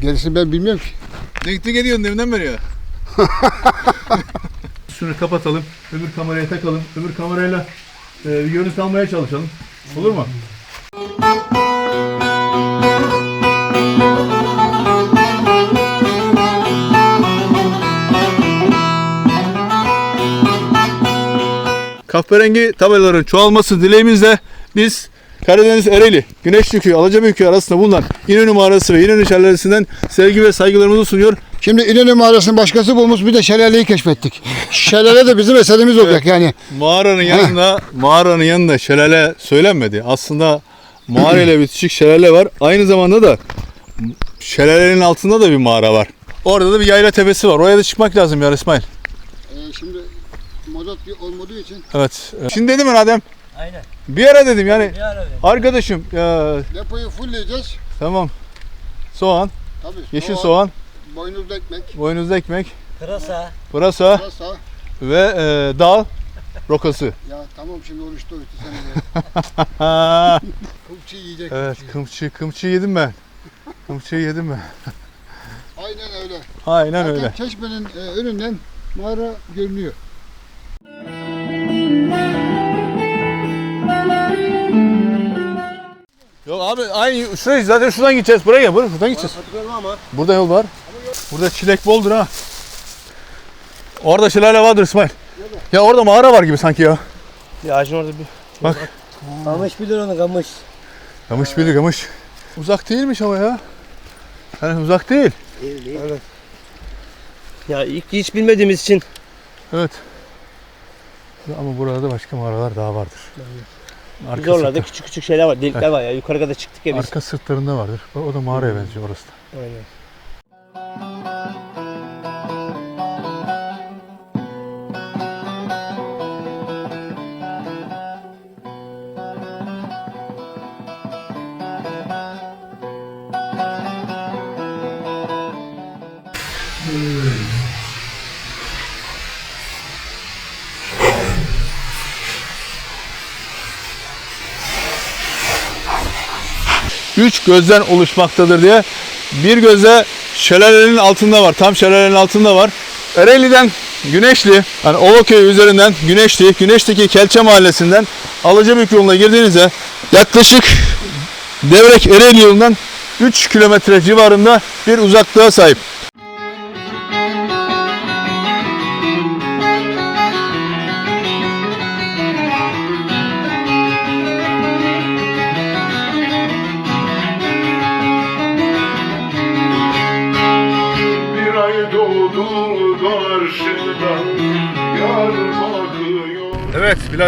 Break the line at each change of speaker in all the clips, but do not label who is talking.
Gerisini ben bilmiyorum ki.
Teknik ediyorsun deminden beri ya. Şunu kapatalım. Öbür kameraya takalım. Öbür kamerayla e, bir görüntü almaya çalışalım. Olur mu? Kahverengi tabelaların çoğalması dileğimizle biz Karadeniz Ereğli, Güneşlikköy, Alacabeyköy arasında bulunan İnönü Mağarası ve İnönü Şelalesi'nden sevgi ve saygılarımızı sunuyor.
Şimdi İnönü mağarasının başkası bulmuş bir de şelaleyi keşfettik. Şelale de bizim eserimiz olacak yani.
Mağaranın yanında mağaranın yanında şelale söylenmedi. Aslında mağara ile bitişik şelale var. Aynı zamanda da şelalenin altında da bir mağara var. Orada da bir yayla tepesi var. Oraya da çıkmak lazım ya İsmail.
Ee, şimdi mazot bir olmadığı için
Evet. Şimdi dedim ben Adem.
Aynen.
Bir ara dedim yani.
Bir ara.
Arkadaşım ya,
depoyu fullleyeceğiz.
tamam. Soğan,
Tabii.
yeşil soğan,
Boynuzlu ekmek,
boynuzlu ekmek,
Pırasa.
pırasa
pırasa.
ve e, dal rokası.
Ya tamam şimdi oruçta uyutu seni de.
Ha,
yiyecek.
evet kımçı kımçı yedim ben. Kımçıyı yedim ben.
Aynen öyle.
Aynen
Zaten
öyle.
çeşmenin e, önünden mağara görünüyor.
Yok abi aynı şuraya zaten şuradan gideceğiz. Buraya gel. Buraya, buradan gideceğiz.
ama.
Burada yol var. Burada çilek boldur ha. Orada şelale vardır İsmail. Ya orada mağara var gibi sanki ya.
Bir ağacın orada bir.
Bak.
Kamış bilir onu kamış.
Gamış bilir gamış. Uzak değilmiş ama ya. Yani uzak değil.
Evet. Ya ilk hiç bilmediğimiz için.
Evet. Ama burada başka mağaralar daha vardır. Arka, sırtı-
küçük küçük şeyler var. Delikler var ya. Yukarı kadar çıktık ya biz.
arka sırtlarında vardır. O da mağaraya benziyor orası da.
Aynen.
Gözden oluşmaktadır diye. Bir göze şelalenin altında var. Tam şelalenin altında var. Ereğli'den Güneşli, yani Ovaköy üzerinden Güneşli, Güneş'teki Kelçe Mahallesi'nden Alacabük yoluna girdiğinizde yaklaşık Devrek Ereğli yolundan 3 kilometre civarında bir uzaklığa sahip.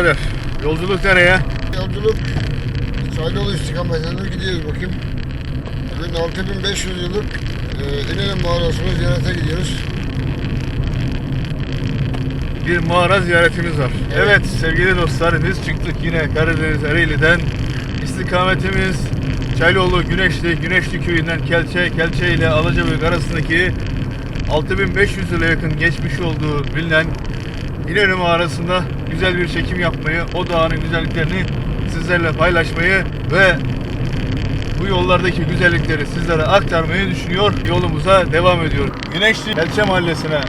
Birader, yolculuk nereye?
Yolculuk Çaylıoğlu istikametine gidiyoruz bakayım. Bugün 6500 yıllık e, İnönü mağarasını ziyarete gidiyoruz.
Bir mağara ziyaretimiz var. Evet. sevgili dostlar biz çıktık yine Karadeniz Ereğli'den. İstikametimiz Çaylıoğlu Güneşli, Güneşli köyünden Kelçe, Kelçe ile Alacabük arasındaki 6500 yıla yakın geçmiş olduğu bilinen İnönü mağarasında güzel bir çekim yapmayı, o dağın güzelliklerini sizlerle paylaşmayı ve bu yollardaki güzellikleri sizlere aktarmayı düşünüyor. Yolumuza devam ediyor. Güneşli Kelçe Mahallesi'ne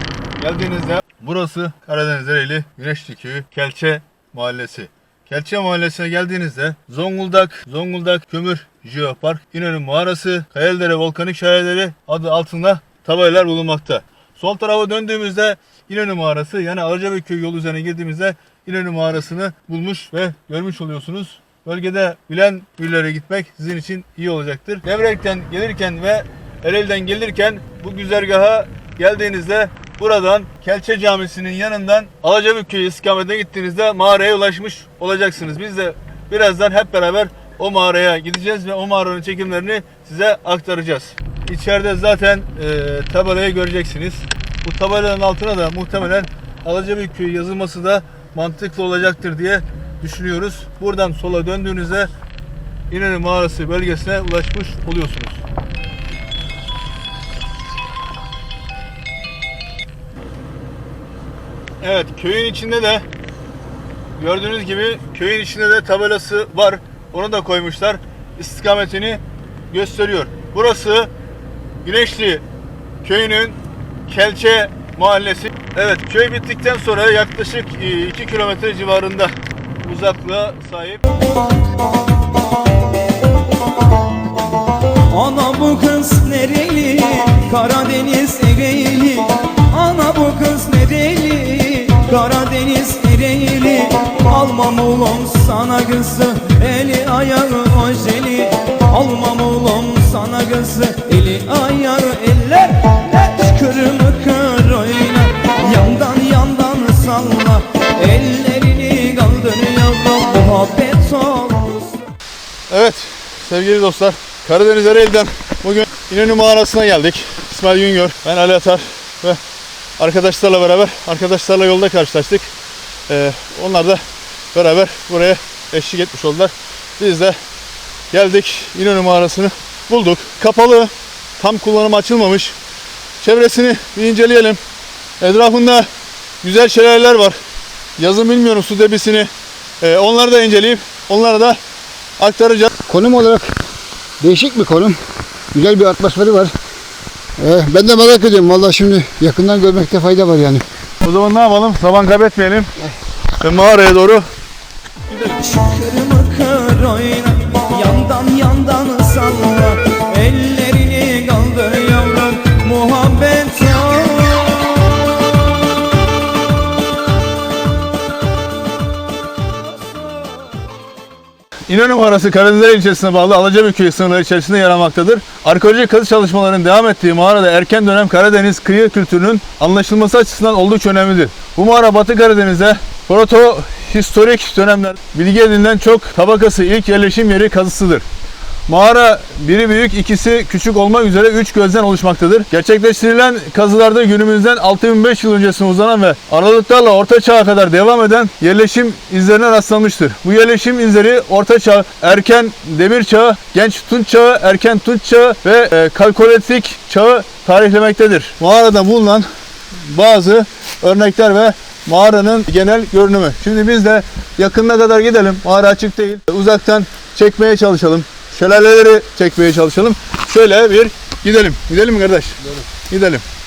geldiğinizde burası Karadeniz Ereğli Güneşli Köyü Kelçe Mahallesi. Kelçe Mahallesi'ne geldiğinizde Zonguldak, Zonguldak Kömür Jeopark, İnönü Mağarası, Kayalıdere Volkanik Şelaleleri adı altında tabelalar bulunmakta. Sol tarafa döndüğümüzde İnönü Mağarası yani Aracabey Köyü yolu üzerine girdiğimizde İnönü Mağarası'nı bulmuş ve görmüş oluyorsunuz. Bölgede bilen birilere gitmek sizin için iyi olacaktır. Devrek'ten gelirken ve Ereğli'den gelirken bu güzergaha geldiğinizde buradan Kelçe Camisi'nin yanından Alacabük Köyü istikametine gittiğinizde mağaraya ulaşmış olacaksınız. Biz de birazdan hep beraber o mağaraya gideceğiz ve o mağaranın çekimlerini size aktaracağız. İçeride zaten e, tabelayı göreceksiniz. Bu tabelanın altına da muhtemelen Alacabük Köyü yazılması da mantıklı olacaktır diye düşünüyoruz. Buradan sola döndüğünüzde İnönü Mağarası bölgesine ulaşmış oluyorsunuz. Evet köyün içinde de gördüğünüz gibi köyün içinde de tabelası var. Onu da koymuşlar. İstikametini gösteriyor. Burası Güneşli köyünün Kelçe mahallesi. Evet köy bittikten sonra yaklaşık 2 kilometre civarında uzaklığa sahip.
Ana bu kız nereli? Karadeniz Ereğli Ana bu kız nereli? Karadeniz Ereğli Almam ulan sana kızı Eli ayağı ojeli Almam ulan sana kızı Eli ayağı eller eller Kırımı
Evet sevgili dostlar Karadeniz Ereğli'den bugün İnönü mağarasına geldik. İsmail Güngör, ben Ali Atar ve arkadaşlarla beraber arkadaşlarla yolda karşılaştık. Ee, onlar da beraber buraya eşlik etmiş oldular. Biz de geldik İnönü mağarasını bulduk. Kapalı, tam kullanıma açılmamış. Çevresini bir inceleyelim. Etrafında güzel şelaleler var. Yazın bilmiyorum su debisini. Ee, onları da inceleyip onlara da aktaracağız.
Konum olarak değişik bir konum. Güzel bir atmosferi var. Ee, ben de merak ediyorum. Vallahi şimdi yakından görmekte fayda var yani.
O zaman ne yapalım? Zaman kaybetmeyelim. Ve mağaraya doğru
Kırımı kır oyna Yandan yandan
İnönü Mağarası Karadeniz ilçesine bağlı Alacabi köyü sınırları içerisinde yer almaktadır. Arkeolojik kazı çalışmalarının devam ettiği mağarada erken dönem Karadeniz kıyı kültürünün anlaşılması açısından oldukça önemlidir. Bu mağara Batı Karadeniz'de proto historik dönemler bilgi edinilen çok tabakası ilk yerleşim yeri kazısıdır. Mağara biri büyük, ikisi küçük olmak üzere üç gözden oluşmaktadır. Gerçekleştirilen kazılarda günümüzden 6500 yıl öncesine uzanan ve aralıklarla Orta Çağ'a kadar devam eden yerleşim izlerine rastlanmıştır. Bu yerleşim izleri Orta Çağ, Erken Demir Çağı, Genç Tunç Çağı, Erken Tunç Çağı ve e, Kalkolitik Çağı tarihlemektedir. Mağarada bulunan bazı örnekler ve mağaranın genel görünümü. Şimdi biz de yakınına kadar gidelim. Mağara açık değil. Uzaktan çekmeye çalışalım. Şelaleleri çekmeye çalışalım. Şöyle bir gidelim. Gidelim mi kardeş? Gidelim.
Tüm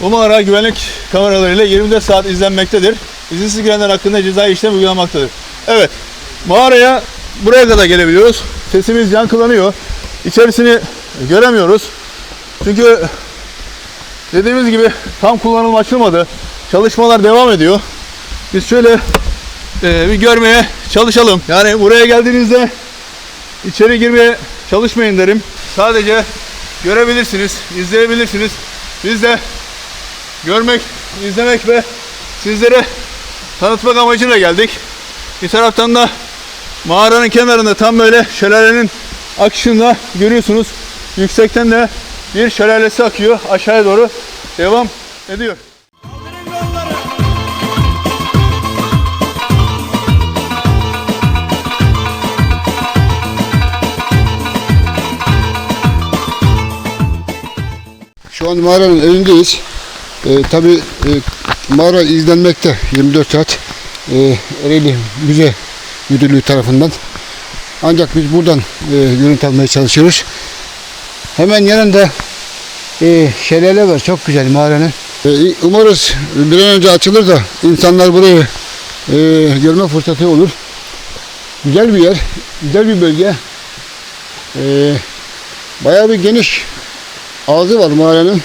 Bu mağara güvenlik kameralarıyla 24 saat izlenmektedir. İzinsiz girenler hakkında cezai işlem uygulanmaktadır. Evet, mağaraya buraya kadar gelebiliyoruz. Sesimiz yankılanıyor. İçerisini göremiyoruz. Çünkü dediğimiz gibi tam kullanım açılmadı. Çalışmalar devam ediyor. Biz şöyle e, bir görmeye çalışalım. Yani buraya geldiğinizde içeri girmeye çalışmayın derim. Sadece görebilirsiniz, izleyebilirsiniz. Biz de görmek, izlemek ve sizlere tanıtmak amacıyla geldik. Bir taraftan da mağaranın kenarında tam böyle şelalenin akışında görüyorsunuz. Yüksekten de bir şelalesi akıyor aşağıya doğru devam ediyor.
Şu an mağaranın önündeyiz. Ee, Tabi mağara izlenmekte 24 saat e, Ereğli Müze Müdürlüğü tarafından. Ancak biz buradan e, görüntü almaya çalışıyoruz. Hemen yanında e, şelale var. Çok güzel mağaranın. E, umarız bir an önce açılır da insanlar burayı e, görme fırsatı olur. Güzel bir yer. Güzel bir bölge. E, bayağı bir geniş ağzı var mağaranın.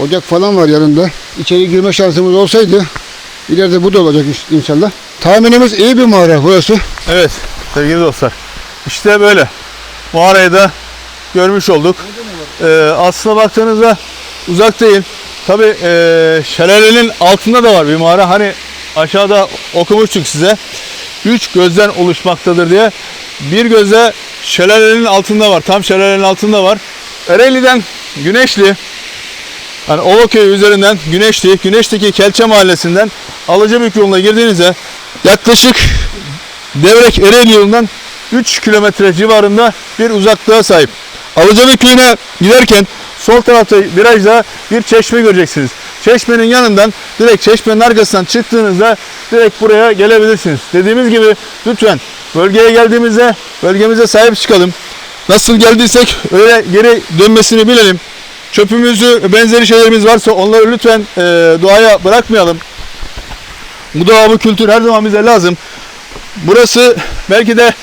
Ocak falan var yanında. İçeri girme şansımız olsaydı ileride bu da olacak inşallah. Tahminimiz iyi bir mağara burası.
Evet sevgili dostlar. İşte böyle. Mağarayı da görmüş olduk. Ee, aslına baktığınızda uzak değil. Tabi şelalenin altında da var bir mağara. Hani aşağıda okumuştuk size. Üç gözden oluşmaktadır diye. Bir gözde şelalenin altında var. Tam şelalenin altında var. Ereğli'den Güneşli yani Ova Köyü üzerinden Güneşli, Güneş'teki Kelçe Mahallesi'nden Alacabük yoluna girdiğinizde yaklaşık Devrek Ereğli yolundan 3 kilometre civarında bir uzaklığa sahip. Alacabük köyüne giderken sol tarafta virajda bir çeşme göreceksiniz. Çeşmenin yanından direkt çeşmenin arkasından çıktığınızda direkt buraya gelebilirsiniz. Dediğimiz gibi lütfen bölgeye geldiğimizde bölgemize sahip çıkalım. Nasıl geldiysek öyle geri dönmesini bilelim. Çöpümüzü benzeri şeylerimiz varsa onları lütfen e, doğaya bırakmayalım. Bu doğa bu kültür her zaman bize lazım. Burası belki de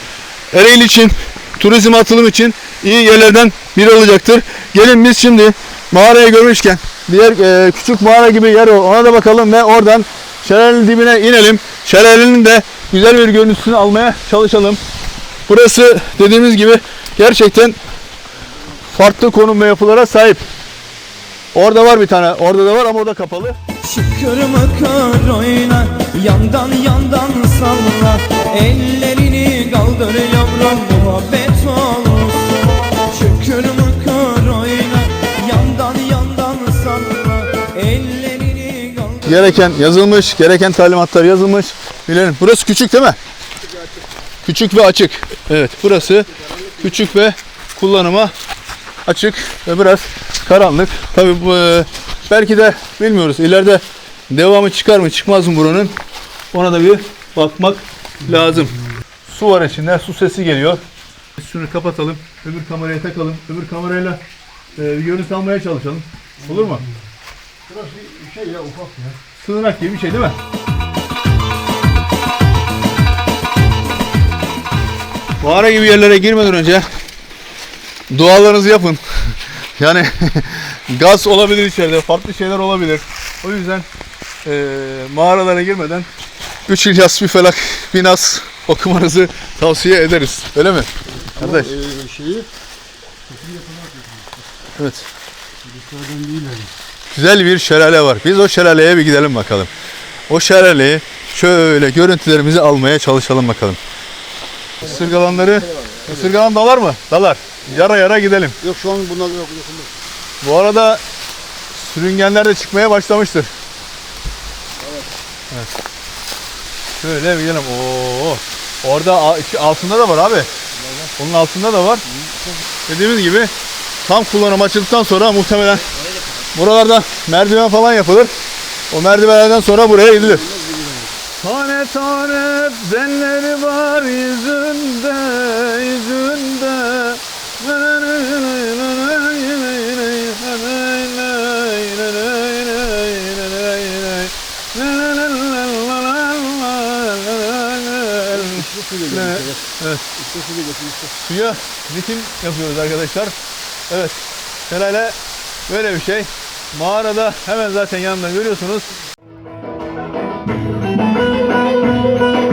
Ereğli için, turizm atılım için iyi yerlerden biri olacaktır. Gelin biz şimdi mağarayı görmüşken diğer e, küçük mağara gibi yer o. Ona da bakalım ve oradan şelalenin dibine inelim. Şelalenin de güzel bir görüntüsünü almaya çalışalım. Burası dediğimiz gibi gerçekten farklı konum ve yapılara sahip. Orada var bir tane. Orada da var ama o da kapalı.
Şükür mıkır oyna Yandan yandan salla Ellerini kaldır yavrum Muhabbet olsun Şükür mıkır oyna Yandan yandan salla Ellerini kaldır
Gereken yazılmış, gereken talimatlar yazılmış. Bilelim. Burası küçük değil mi? Küçük ve açık. Evet, burası küçük ve kullanıma açık ve biraz karanlık. Tabii bu e, belki de bilmiyoruz. İleride devamı çıkar mı, çıkmaz mı buranın? Ona da bir bakmak lazım. Su var içinde, su sesi geliyor. Şunu kapatalım, öbür kameraya takalım, öbür kamerayla e, görüntü almaya çalışalım. Olur mu?
Burası şey ya ufak ya.
Sığınak gibi bir şey değil mi? Mağara gibi yerlere girmeden önce dualarınızı yapın. Yani gaz olabilir içeride, farklı şeyler olabilir. O yüzden eee, mağaralara girmeden 3 İlyas bir felak bir nas okumanızı tavsiye ederiz. Öyle mi? Kardeş.
Ee, şeyi
Evet.
dışarıdan değil yani.
güzel bir şelale var. Biz o şelaleye bir gidelim bakalım. O şelaleyi şöyle görüntülerimizi almaya çalışalım bakalım. Isırgalan dalar mı? Dalar. Yara yara gidelim.
Yok şu an bunlar yok. yok.
Bu arada sürüngenler de çıkmaya başlamıştır. Evet. Şöyle bir gidelim. Oo. Orada altında da var abi. Onun altında da var. Dediğimiz gibi tam kullanım açıldıktan sonra muhtemelen buralarda merdiven falan yapılır. O merdivenlerden sonra buraya gidilir. Tane zenleri var yüzünde, yüzünde. Evet. Suya ritim yapıyoruz arkadaşlar. Evet. Şelale böyle bir şey. Mağarada hemen zaten yanında görüyorsunuz.
Música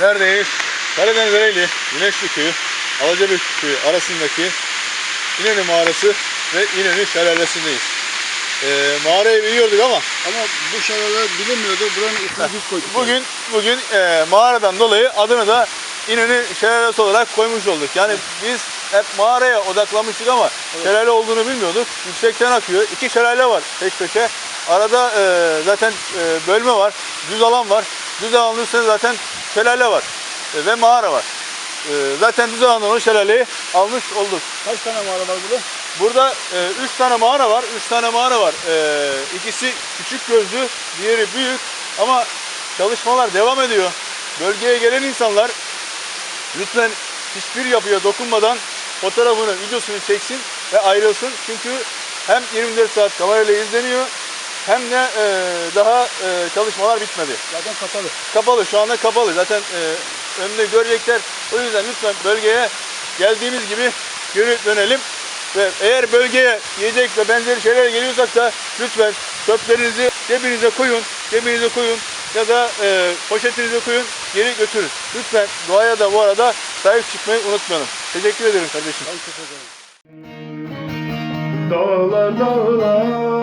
Neredeyiz? Karadeniz Ereğli, Güneşli Köyü, Alacabük Köyü arasındaki İnönü Mağarası ve İnönü Şelalesi'ndeyiz. Ee, mağarayı biliyorduk ama
Ama bu şelale bilinmiyordu. Buranın ismini biz koyduk.
bugün bugün e, mağaradan dolayı adını da İnönü Şelalesi olarak koymuş olduk. Yani biz hep mağaraya odaklanmıştık ama şelale olduğunu bilmiyorduk. Yüksekten akıyor. İki şelale var peş peşe. Arada e, zaten e, bölme var. Düz alan var. Düz alanın üstünde zaten şelale var. e, ve mağara var. E, zaten düz alandan o şelaleyi almış olduk. Kaç tane mağara var burada? Burada 3 tane mağara var. 3 tane mağara var. E, ikisi küçük gözlü, diğeri büyük. Ama çalışmalar devam ediyor. Bölgeye gelen insanlar lütfen hiçbir yapıya dokunmadan fotoğrafını, videosunu çeksin ve ayrılsın. Çünkü hem 24 saat kamerayla izleniyor hem de e, daha e, çalışmalar bitmedi. Zaten kapalı. Kapalı, şu anda kapalı. Zaten e, önünde görecekler. O yüzden lütfen bölgeye geldiğimiz gibi geri dönelim. Ve eğer bölgeye yiyecek ve benzeri şeyler geliyorsak da lütfen çöplerinizi cebinize koyun, cebinize koyun ya da e, poşetinize koyun, geri götürün. Lütfen doğaya da bu arada sahip çıkmayı unutmayalım. Teşekkür ederim kardeşim.
Dağlar dağlar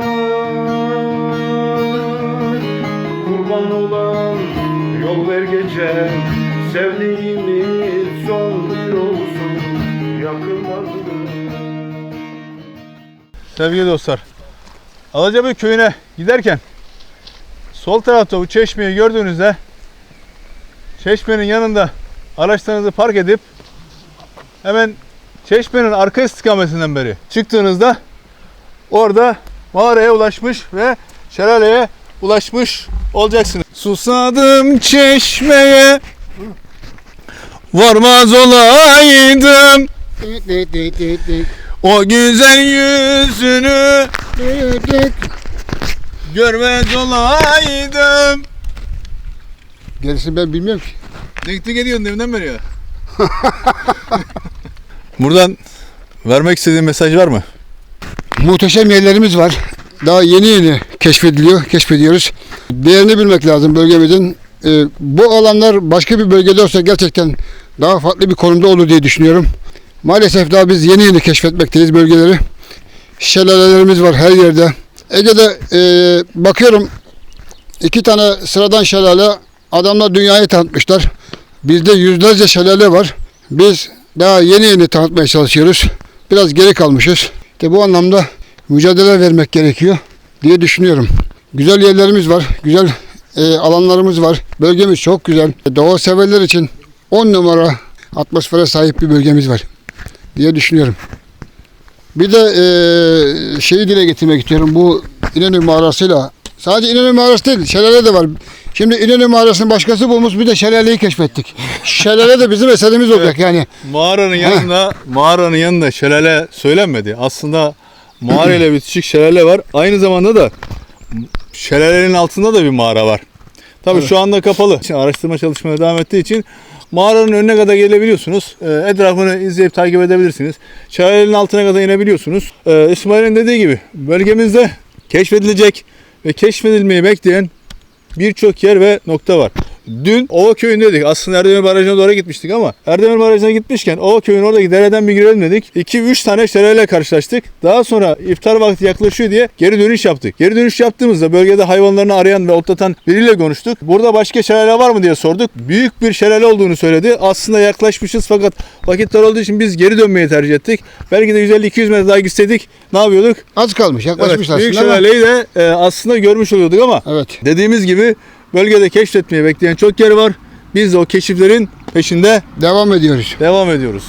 gece Sevdiğimiz son bir olsun Yakılmaz
Sevgili dostlar, Alacabi köyüne giderken sol tarafta bu çeşmeyi gördüğünüzde çeşmenin yanında araçlarınızı park edip hemen çeşmenin arka istikametinden beri çıktığınızda orada mağaraya ulaşmış ve şelaleye ulaşmış olacaksınız. Susadım çeşmeye varmaz olaydım o güzel yüzünü görmez olaydım.
Gerisi ben bilmiyorum ki.
Dik ediyorsun deminden beri ya. Buradan vermek istediğin mesaj var mı?
Muhteşem yerlerimiz var. Daha yeni yeni keşfediliyor, keşfediyoruz. Değerini bilmek lazım bölgemizin. Ee, bu alanlar başka bir bölgede olsa gerçekten daha farklı bir konumda olur diye düşünüyorum. Maalesef daha biz yeni yeni keşfetmekteyiz bölgeleri. Şelalelerimiz var her yerde. Ege'de e, bakıyorum iki tane sıradan şelale adamlar dünyayı tanıtmışlar. Bizde yüzlerce şelale var. Biz daha yeni yeni tanıtmaya çalışıyoruz. Biraz geri kalmışız. İşte bu anlamda mücadele vermek gerekiyor diye düşünüyorum. Güzel yerlerimiz var, güzel e, alanlarımız var. Bölgemiz çok güzel. Doğa severler için 10 numara atmosfere sahip bir bölgemiz var diye düşünüyorum. Bir de e, şeyi dile getirmek istiyorum. Bu İnönü mağarasıyla sadece İnönü mağarası değil, şelale de var. Şimdi İnönü mağarasını başkası bulmuş bir de şelaleyi keşfettik. Şelale de bizim eserimiz olacak yani.
Mağaranın yanında mağaranın yanında şelale söylenmedi. Aslında mağara ile bitişik şelale var. Aynı zamanda da şelalenin altında da bir mağara var. Tabii şu anda kapalı. Şimdi araştırma çalışmaya devam ettiği için mağaranın önüne kadar gelebiliyorsunuz. Ee, etrafını izleyip takip edebilirsiniz. Şelalenin altına kadar inebiliyorsunuz. Ee, İsmail'in dediği gibi bölgemizde keşfedilecek ve keşfedilmeyi bekleyen birçok yer ve nokta var. Dün Ova köyündeydik. Aslında Erdemir Barajı'na doğru gitmiştik ama Erdemir Barajı'na gitmişken Ova köyün oradaki dereden bir girelim dedik. 2-3 tane şelaleyle karşılaştık. Daha sonra iftar vakti yaklaşıyor diye geri dönüş yaptık. Geri dönüş yaptığımızda bölgede hayvanlarını arayan ve otlatan biriyle konuştuk. Burada başka şelale var mı diye sorduk. Büyük bir şelale olduğunu söyledi. Aslında yaklaşmışız fakat vakit dar olduğu için biz geri dönmeyi tercih ettik. Belki de 150-200 metre daha gitseydik ne yapıyorduk?
Az kalmış, yaklaşmış
Evet, büyük şelaleyi de e, aslında görmüş oluyorduk ama
Evet.
Dediğimiz gibi bölgede keşfetmeyi bekleyen çok yer var. Biz de o keşiflerin peşinde
Devam ediyoruz.
devam ediyoruz.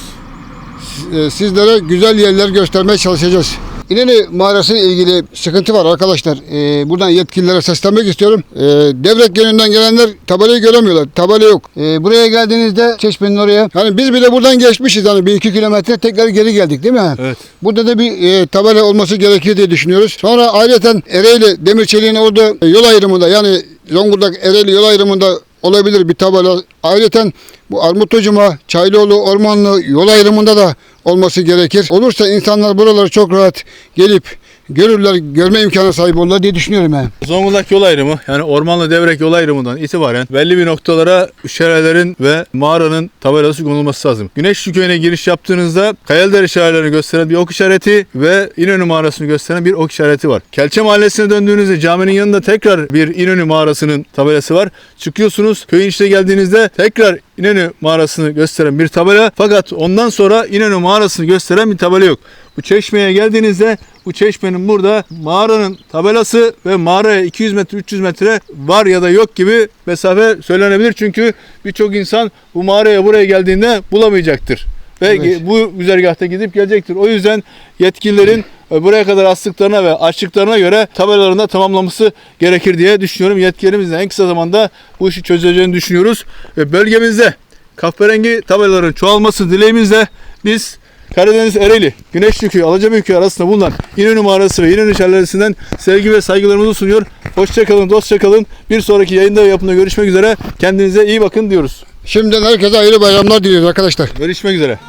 Ee, Sizlere güzel yerler göstermeye çalışacağız. İnönü mağarası ile ilgili sıkıntı var arkadaşlar. Ee, buradan yetkililere seslenmek istiyorum. Ee, Devrek yönünden gelenler tabelayı göremiyorlar. Tabela yok. Ee, buraya geldiğinizde çeşmenin oraya. Hani biz bile buradan geçmişiz hani bir iki kilometre tekrar geri geldik değil mi?
Evet.
Burada da bir e, tabela olması gerekiyor diye düşünüyoruz. Sonra ayrıca Ereğli Demirçeliğin orada e, yol ayrımında yani Zonguldak Ereğli yol ayrımında olabilir bir tabela. Ayrıca bu Armutlucuma, Çaylıoğlu, Ormanlı yol ayrımında da olması gerekir. Olursa insanlar buraları çok rahat gelip görürler, görme imkanı sahip olurlar diye düşünüyorum yani.
Zonguldak yol ayrımı yani Ormanlı Devrek yol ayrımından itibaren belli bir noktalara şelalelerin ve mağaranın tabelası konulması lazım. Güneşli köyüne giriş yaptığınızda Kayalıdere şelalelerini gösteren bir ok işareti ve İnönü mağarasını gösteren bir ok işareti var. Kelçe mahallesine döndüğünüzde caminin yanında tekrar bir İnönü mağarasının tabelası var. Çıkıyorsunuz köyün içine geldiğinizde tekrar İnönü mağarasını gösteren bir tabela fakat ondan sonra İnönü mağarasını gösteren bir tabela yok. Bu çeşmeye geldiğinizde bu çeşmenin burada mağaranın tabelası ve mağaraya 200 metre 300 metre var ya da yok gibi mesafe söylenebilir. Çünkü birçok insan bu mağaraya buraya geldiğinde bulamayacaktır. Ve
Evet.
bu güzergahta gidip gelecektir. O yüzden yetkililerin e, buraya kadar astıklarına ve açtıklarına göre tabelalarını da tamamlaması gerekir diye düşünüyorum. Yetkililerimiz de en kısa zamanda bu işi çözeceğini düşünüyoruz. Ve bölgemizde kahverengi tabelaların çoğalması dileğimizle biz Karadeniz Ereğli, Güneşlikköy, Alacabeyköy arasında bulunan İnönü Mağarası ve İnönü Şelalesi'nden sevgi ve saygılarımızı sunuyor. Hoşçakalın, dostça kalın. Bir sonraki yayında ve yapımda görüşmek üzere. Kendinize iyi bakın diyoruz.
Şimdiden herkese hayırlı bayramlar diliyoruz arkadaşlar.
Görüşmek üzere.